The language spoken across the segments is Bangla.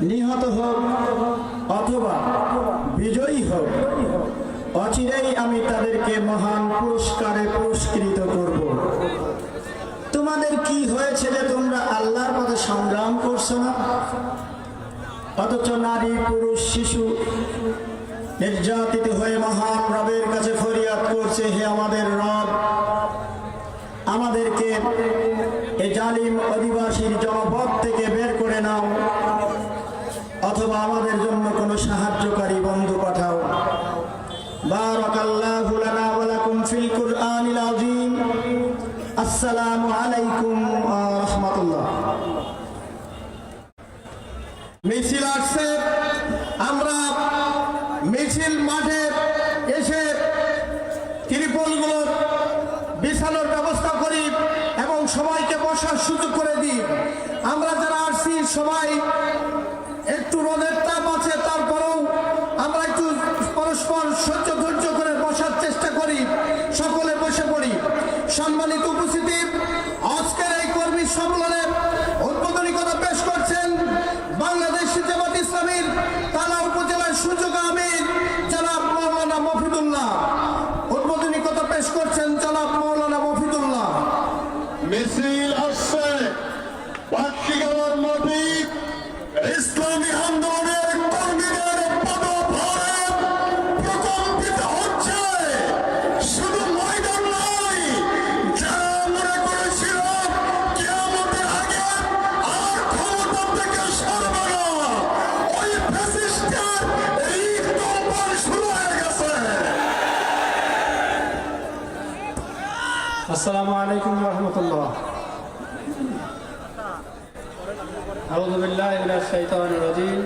নিহত হোক অথবা বিজয়ী হোক, অচিরেই আমি তাদেরকে মহান পুরস্কারে পুরস্কৃত করব। তোমাদের কি হয়েছে যে তোমরা আল্লাহর পথে সংগ্রাম করছ না? অথচ নারী, পুরুষ, শিশু নির্যাতিত হয়ে মহান রবের কাছে ফরিয়াদ করছে, হে আমাদের রব, আমাদেরকে এ জালিম অধিবাসীর জনপদ থেকে বের করে নাও। অথবা আমাদের জন্য কোনো সাহায্যকারী বন্ধু পাঠাও। আলাইকুম মিছিল আমরা মিছিল এসে বিছানোর ব্যবস্থা করি এবং সবাইকে বসার সুযোগ করে দিই। আমরা যারা আসছি, সবাই একটু তাপ আছে, তারপরেও আমরা একটু পরস্পর সহ্য ধৈর্য করে বসার চেষ্টা করি, সকলে বসে পড়ি। সম্মানিত السلام عليكم ورحمة الله أعوذ بالله من الشيطان الرجيم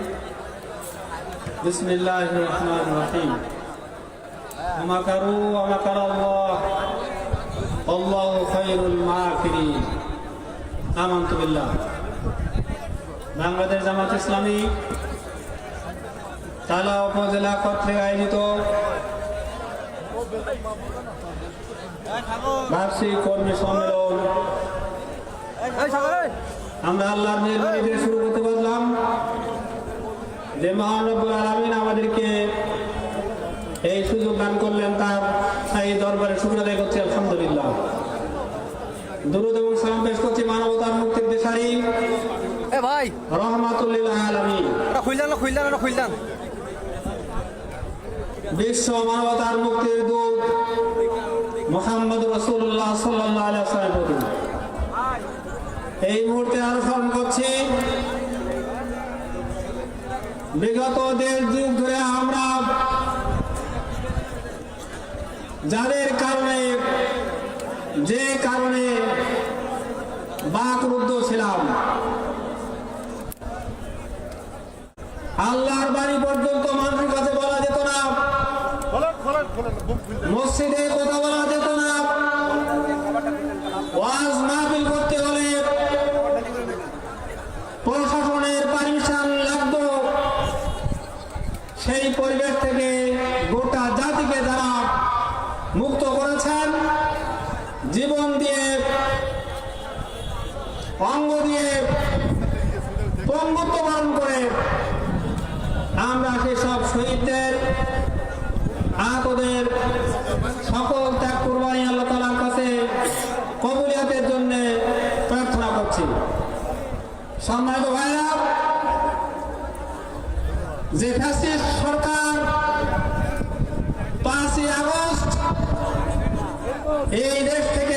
بسم الله الرحمن الرحيم ومكروا ومكر الله والله خير الماكرين آمنت بالله বাংলাদেশ জামাত ইসলামী তালা উপজেলা কর্তৃক আয়োজিত বার্ষিক কর্মী সম্মেলন। আমরা আল্লাহর মেহরবানি দিয়ে শুরু করতে পারলাম। যে মহান রব্বুল আলামিন আমাদেরকে এই সুযোগ দান করলেন তার এই দরবারে শুক্র করছি আলহামদুলিল্লাহ। দুরুদ এবং সালাম পেশ করছি মানবতার মুক্তির দেশারি। এ ভাই। রহমাতুল্লিল আলামিন। ওটা খুললেন না খুললেন ওটা খুললেন। বিশ্ব মানবতার মুক্তির দূত মোহাম্মদ রসুল্লাহ সাল্লাহ এই মুহূর্তে আরও স্মরণ করছি। বিগত দেড় যুগ ধরে আমরা যাদের কারণে যে কারণে বাকরুদ্ধ ছিলাম আল্লাহর বাড়ি পর্যন্ত মানুষের কাছে বলা যেত না। মসজিদে কথা বলা যেত অঙ্গ দিয়ে পঙ্গুত্ব পালন করে আমরা সেসব শহীদদের, আহতদের সকল ত্যাগ কুরবানি আল্লাহ তালার কাছে কবুলিয়াতের জন্য প্রার্থনা করছি। সম্মানিত ভাইরা, যে ফ্যাসিস্ট সরকার পাঁচই আগস্ট এই দেশ থেকে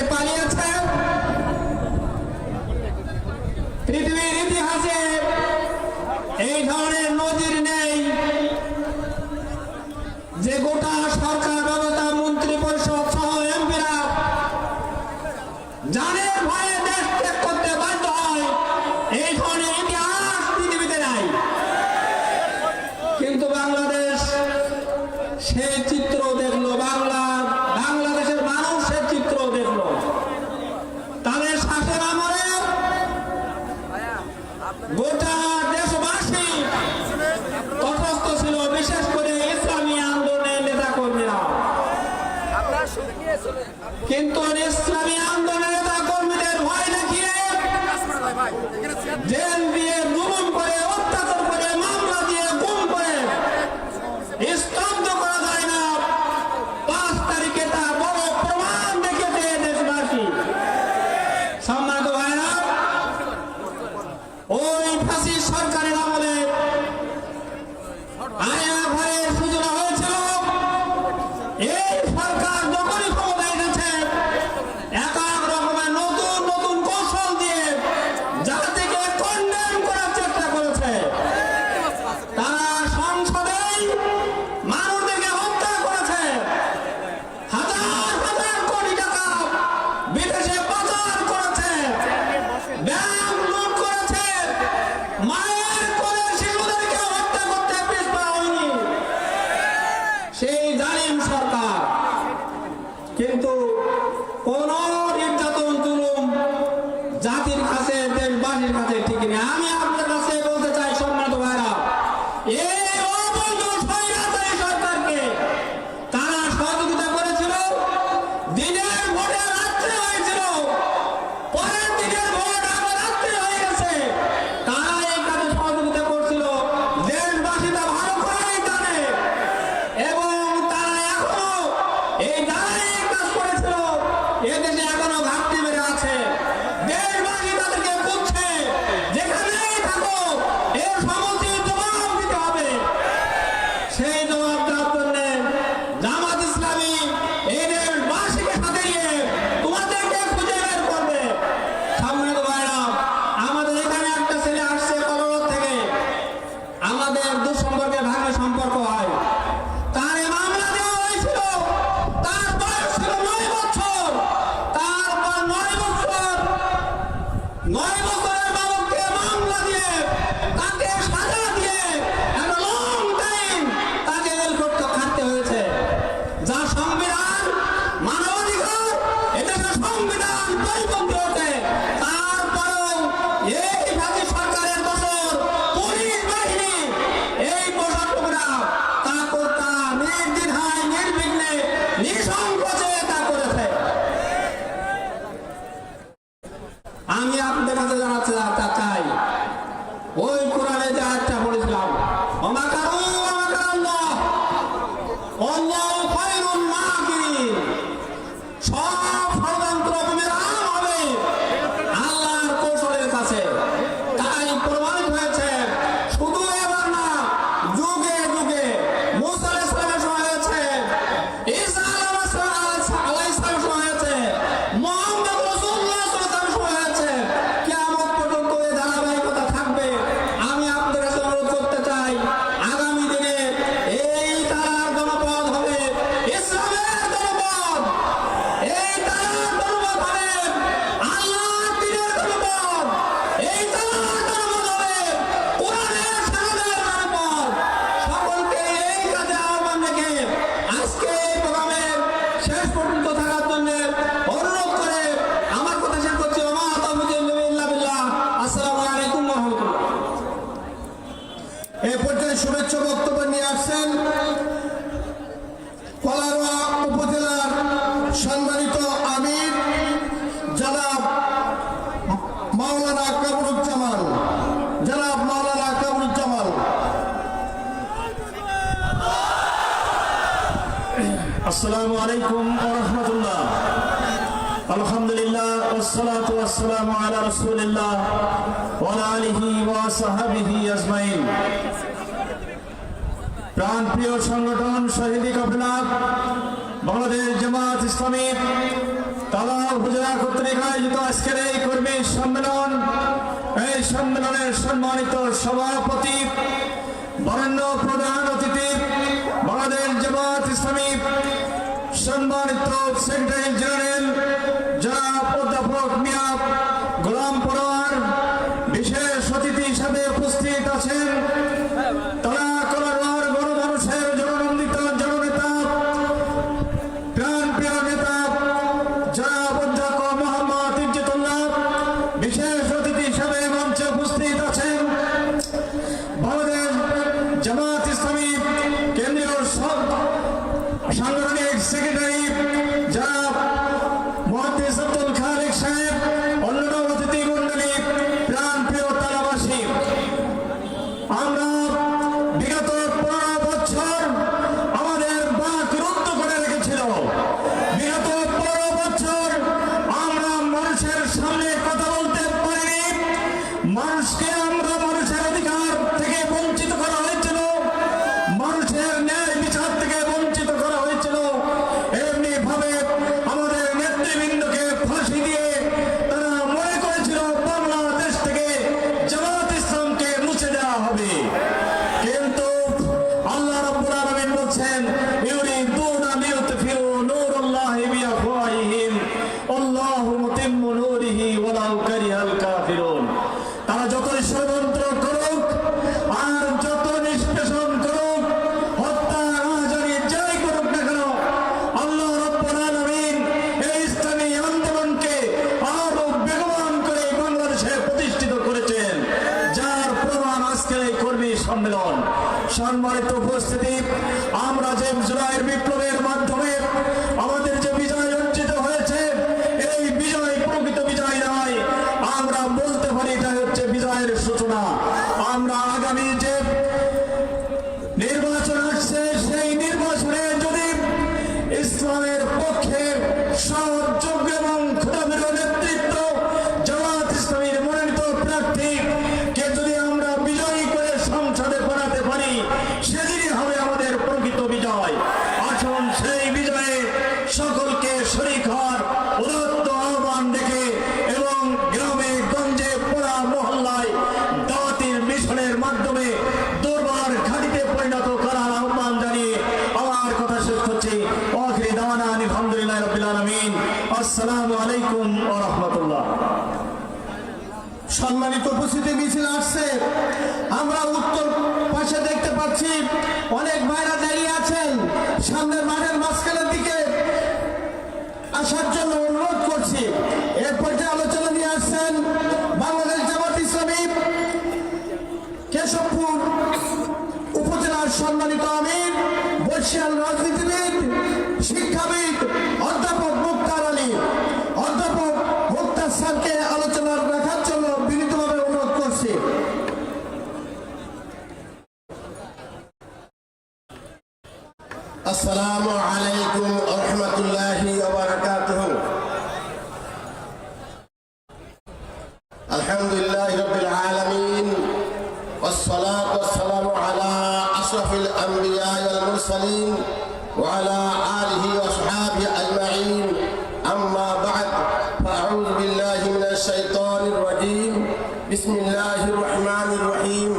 স্বাগত জানাচ্ছি Let's. আসসালামু আলাইকুম রহমতুল্লাহ। আলহামদুলিল্লাহ والصلاه والسلام على رسول الله وعلى اله وصحبه اجمعين সংগঠন কাফেলা, বাংলাদেশ জামাত ইসলামী কর্তৃক আয়োজিত আজকের এই কর্মী সম্মেলন, এই সম্মেলনের সম্মানিত সভাপতি, বরেণ্য প্রধান অতিথি সম্মানিত সেক্রেটারি জেনারেল মানুষকে পাচ্ছি। অনেক ভাইরা দাঁড়িয়ে আছেন। সামনে মাঠের মাঝখানের দিকে আসার জন্য অনুরোধ করছি। এরপর যে আলোচনা নিয়ে আসছেন বাংলাদেশ জামাত ইসলামী, কেশবপুর উপজেলার সম্মানিত আমির বৈশাল রাজনীতিবিদ, শিক্ষাবিদ بسم الله الرحمن الرحيم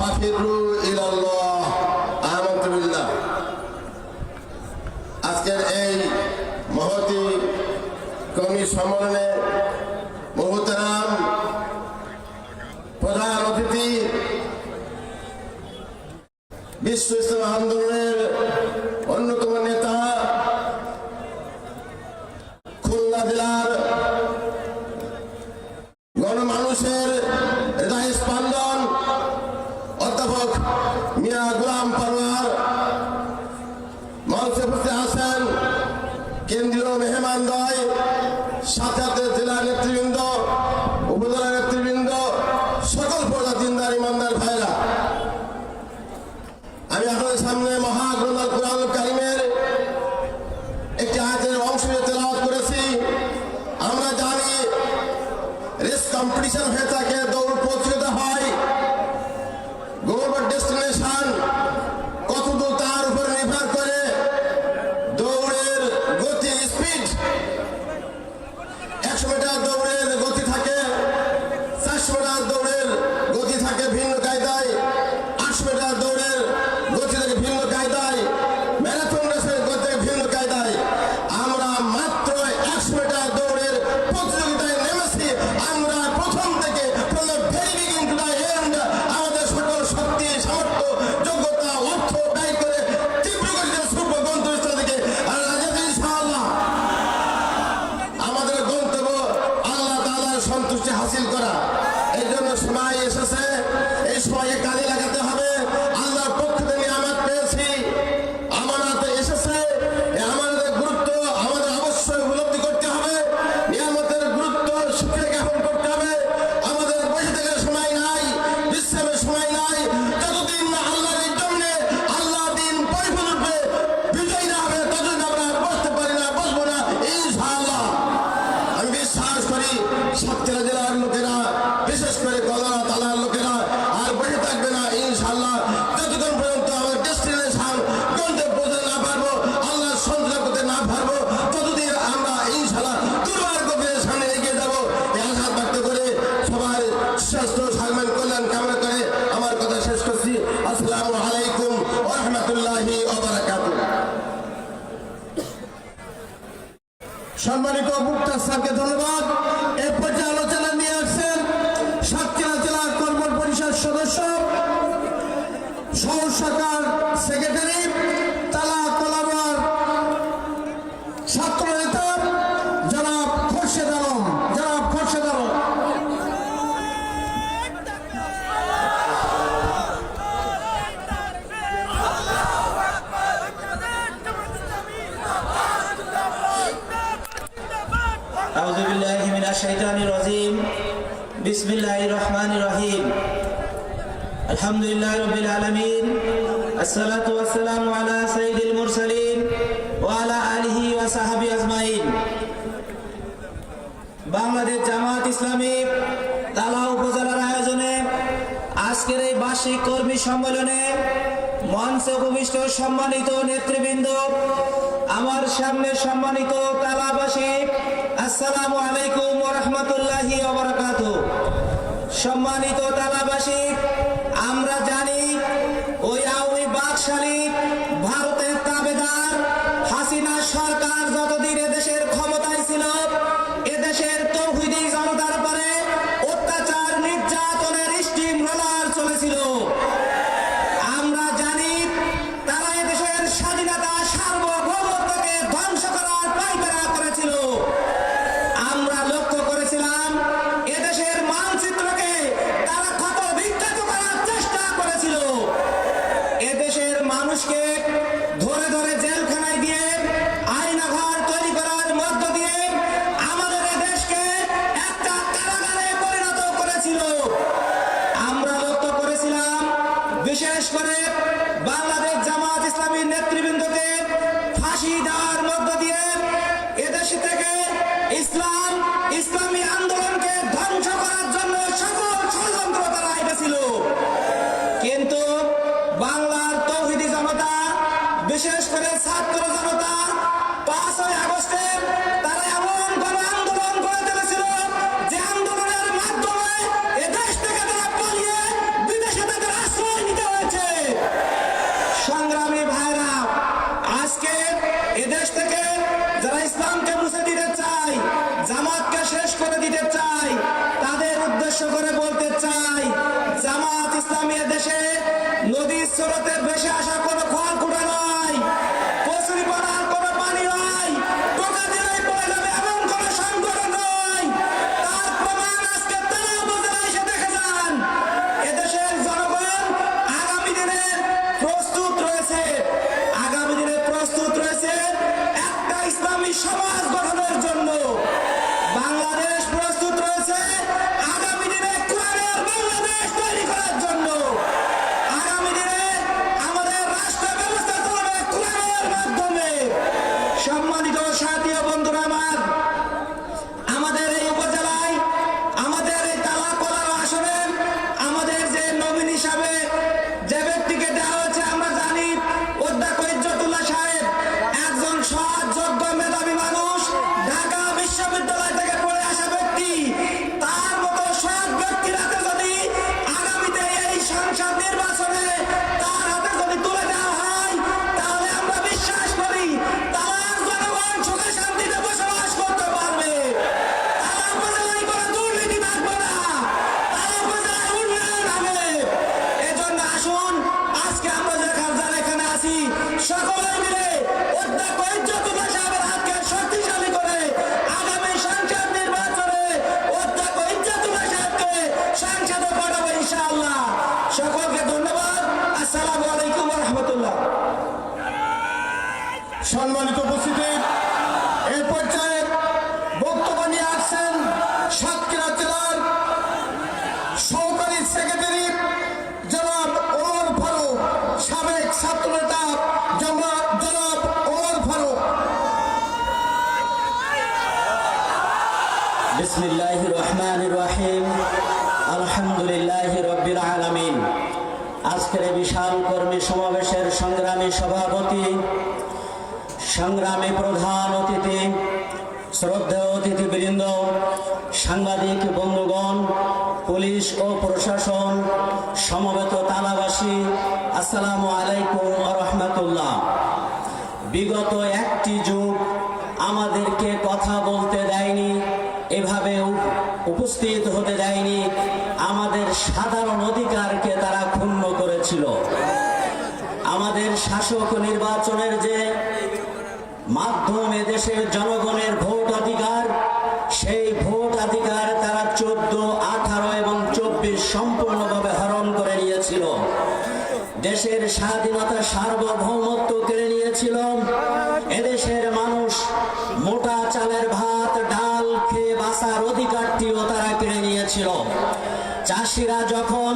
ففروا إلى الله آمنت بالله আজকের এই মহতি কমি সম্মেলনে মহতারাম প্রধান অতিথি, বিশ্ব ইসলাম আন্দোলনের একটি আয়াতের অংশ তেলাওয়াত করেছি। আমরা জানি রেস কম্পিটিশন হয়ে থাকে দৌড় বাংলাদেশ জামাত ইসলামী তালা উপজেলার আয়োজনে আজকের এই বার্ষিক কর্মী সম্মেলনে মঞ্চে উপবিষ্ট সম্মানিত নেতৃবৃন্দ, আমার সামনে সম্মানিত তালাবাসী, আসসালামু আলাইকুম রহমতুল্লাহি সম্মানিত তালাবাসী সংগ্রামে প্রধান অতিথি, শ্রদ্ধেয় অতিথিবৃন্দ, সাংবাদিক বন্ধুগণ, পুলিশ ও প্রশাসন, সমবেত তালাবাসী, আসসালামু আলাইকুম রহমতুল্লাহ। বিগত একটি যুগ আমাদেরকে কথা বলতে দেয়নি, এভাবে উপস্থিত হতে দেয়নি, আমাদের সাধারণ অধিকারকে তারা ক্ষুণ্ণ করেছিল। আমাদের শাসক নির্বাচনের যে মাধ্যমে দেশের জনগণের ভোট অধিকার, সেই ভোট অধিকার তারা চোদ্দ, আঠারো এবং চব্বিশ সম্পূর্ণভাবে হরণ করে নিয়েছিল। দেশের স্বাধীনতা সার্বভৌমত্ব কেড়ে নিয়েছিল। এদেশের মানুষ মোটা চালের ভাত, ডাল খেয়ে বাসার অধিকারটিও তারা কেড়ে নিয়েছিল। চাষিরা যখন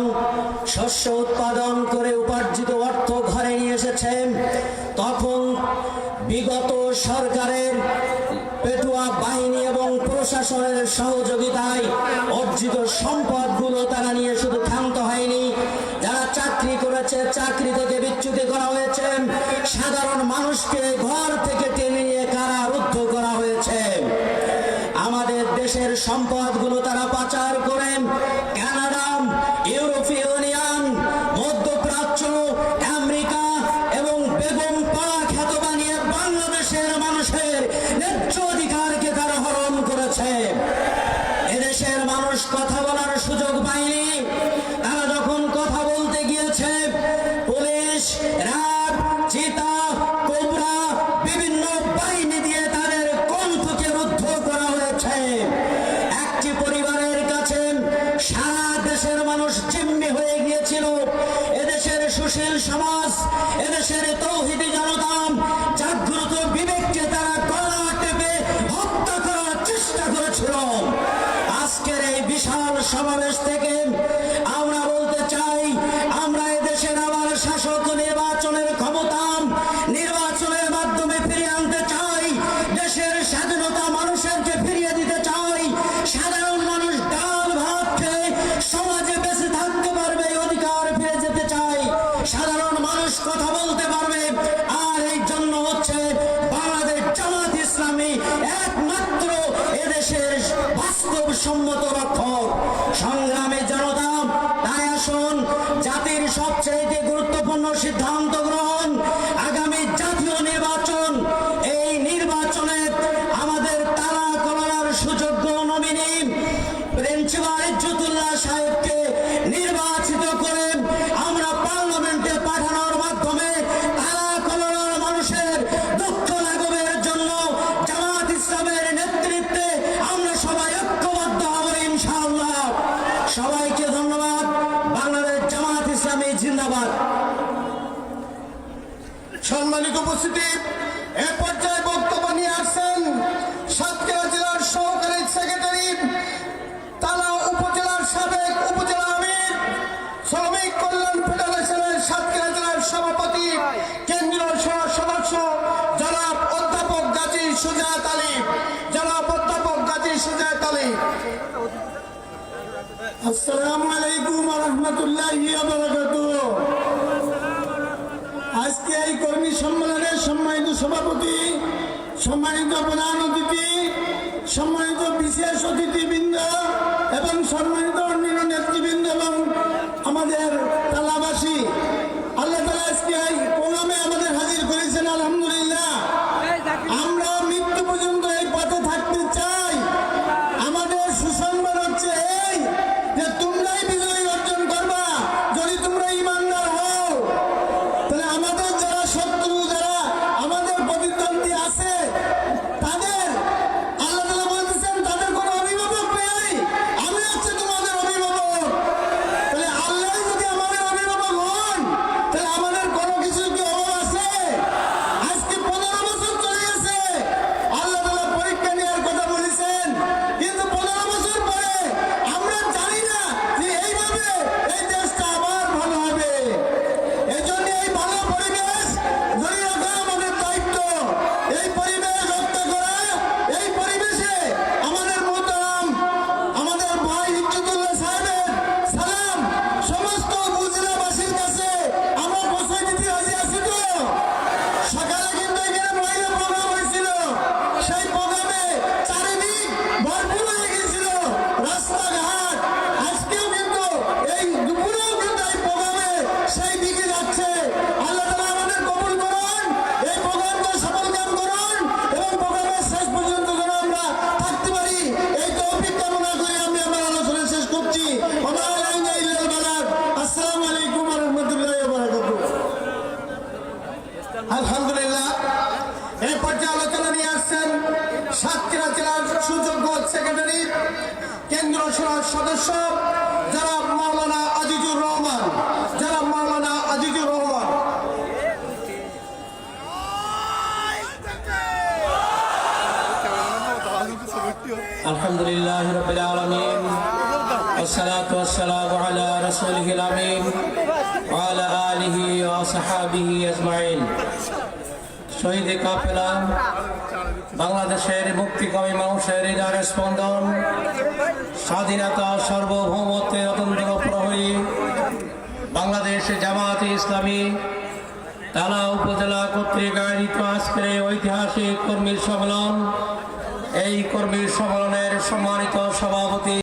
শস্য উৎপাদন করে উপার্জিত অর্থ ঘরে সরকারের পেটুয়া বাহিনী এবং প্রশাসনের সহযোগিতায় অর্জিত সম্পদগুলো তারা নিয়ে শুধু ক্ষান্ত হয়নি। যারা চাকরি করেছে, চাকরি থেকে বিচ্যুতি করা হয়েছে। সাধারণ মানুষকে ঘর থেকে টেনে নিয়ে কারারুদ্ধ করা হয়েছে। আমাদের দেশের সম্পদগুলো তারা সারা দেশের মানুষ জিম্মি হয়ে গিয়েছিল। এদেশের সুশীল সমাজ, এদেশের তৌহিদি জনতাম জাগ্রত বিবেককে তারা গলা টেপে হত্যা করার চেষ্টা করেছিল। আজকের এই বিশাল সমাবেশ থেকে আজকে এই কর্মী সম্মেলনের সম্মানিত সভাপতি, সম্মানিত প্রধান অতিথি, সম্মানিত বিশেষ অতিথিবৃন্দ এবং সম্মানিত অন্যান্য নেতৃবৃন্দ এবং আমাদের তালাবাসী, আল্লাহ তালা আজকে কেন্দ্রীয় সংসদ সদস্য যারা মাওলানা আজিজুর রহমান যারা মাওলানা আজিজুর রহমান। আলহামদুলিল্লাহ রবিল আলমিন والصلاة والسلام على رسوله الأمين وعلى آله وصحابه أجمعين شهيد قافلة বাংলাদেশের মুক্তিকামী মানুষের হৃদয়ের স্পন্দন, স্বাধীনতা, সার্বভৌমত্বের অতন্ত্র প্রহরী, বাংলাদেশ জামায়াতে ইসলামী, তালা উপজেলা কর্তৃক আয়োজিত আজকের ঐতিহাসিক কর্মীর সম্মেলন, এই কর্মীর সম্মেলনের সম্মানিত সভাপতি